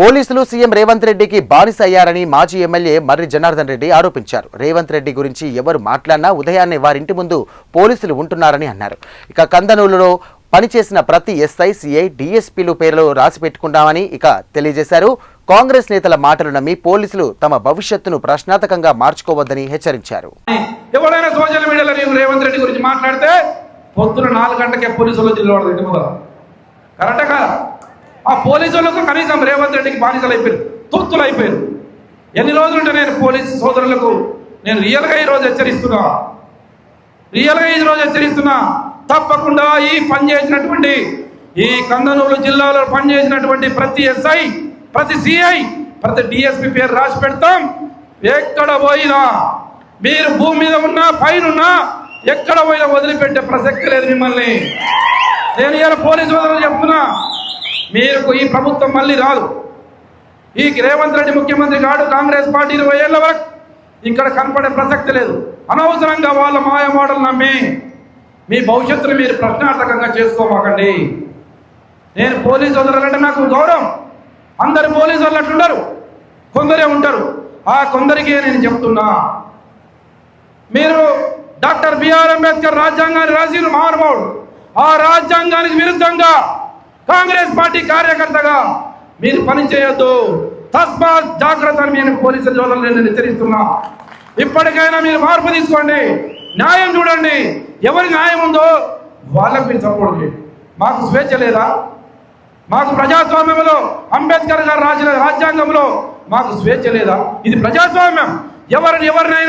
పోలీసులు సీఎం రేవంత్ రెడ్డికి బానిస అయ్యారని మాజీ ఎమ్మెల్యే మర్రి జనార్దన్ రెడ్డి ఆరోపించారు. రేవంత్ రెడ్డి గురించి ఎవరు మాట్లాడినా ఉదయాన్నే వారింటి ముందు పోలీసులు ఉంటున్నారని అన్నారు. ఇక కందనూలులో పనిచేసిన ప్రతి ఎస్ఐ సిఐ డిఎస్పీలు పేర్లు రాసి పెట్టుకున్నామని ఇక తెలియజేశారు. కాంగ్రెస్ నేతల మాటలు నమ్మి పోలీసులు తమ భవిష్యత్తును ప్రశ్నార్థకంగా మార్చుకోవద్దని హెచ్చరించారు. సోషల్ మీడియాలో నేను రేవంత్ రెడ్డి గురించి మాట్లాడితే పొద్దున నాలుగు గంటకే పోలీసులు జిల్లా కదా? ఆ పోలీసులకు కనీసం రేవంత్ రెడ్డికి బానిసలు అయిపోయారు తొత్తులు అయిపోయారు. ఎన్ని రోజులుంటే నేను పోలీసు సోదరులకు నేను రియల్గా ఈరోజు హెచ్చరిస్తున్నా. రియల్గా ఈరోజు హెచ్చరిస్తున్నా. తప్పకుండా ఈ పనిచేసినటువంటి ఈ కందనూరు జిల్లాలో పనిచేసినటువంటి ప్రతి ఎస్ఐ ప్రతి సిఐ ప్రతి డిఎస్పి పేరు రాసి పెడతాం. ఎక్కడ పోయినా మీరు భూమి మీద ఉన్నా పైన ఉన్నా ఎక్కడ పోయినా వదిలిపెట్టే ప్రసక్తి లేదు మిమ్మల్ని. నేను ఇలా పోలీసు సోదరులు చెప్తున్నా. మీరు ఈ ప్రభుత్వం మళ్ళీ రాదు. ఈ రేవంత్ రెడ్డి ముఖ్యమంత్రి కాడు కాంగ్రెస్ పార్టీ ఇరవై ఏళ్ళ వరకు ఇక్కడ కనపడే ప్రసక్తి లేదు. అనవసరంగా వాళ్ళ మాయ మోడల్ నమ్మి మీ భవిష్యత్తును మీరు ప్రశ్నార్థకంగా చేసుకోమాకండి. నేను పోలీసు వదలాలంటే నాకు గౌరవం. అందరు పోలీసు వాళ్ళు కొందరే ఉంటారు. ఆ కొందరికే నేను చెప్తున్నా. మీరు డాక్టర్ బిఆర్ అంబేద్కర్ రాజ్యాంగాన్ని రాసిన మహానుభావుడు ఆ రాజ్యాంగానికి విరుద్ధంగా కాంగ్రెస్ పార్టీ కార్యకర్తగా మీరు పని చేయొద్దు తస్మాత్ జాగ్రత్త అని నేను పోలీసుల జోదరులు నేను హెచ్చరిస్తున్నా. ఇప్పటికైనా మీరు మార్పు తీసుకోండి. న్యాయం చూడండి. ఎవరి న్యాయం ఉందో వాళ్ళకు మీరు సపోర్ట్ చేయండి. మాకు స్వేచ్ఛ లేదా? మాకు ప్రజాస్వామ్యంలో అంబేద్కర్ గారు రాసిన రాజ్యాంగంలో మాకు స్వేచ్ఛ లేదా? ఇది ప్రజాస్వామ్యం. ఎవరిని ఎవరినైనా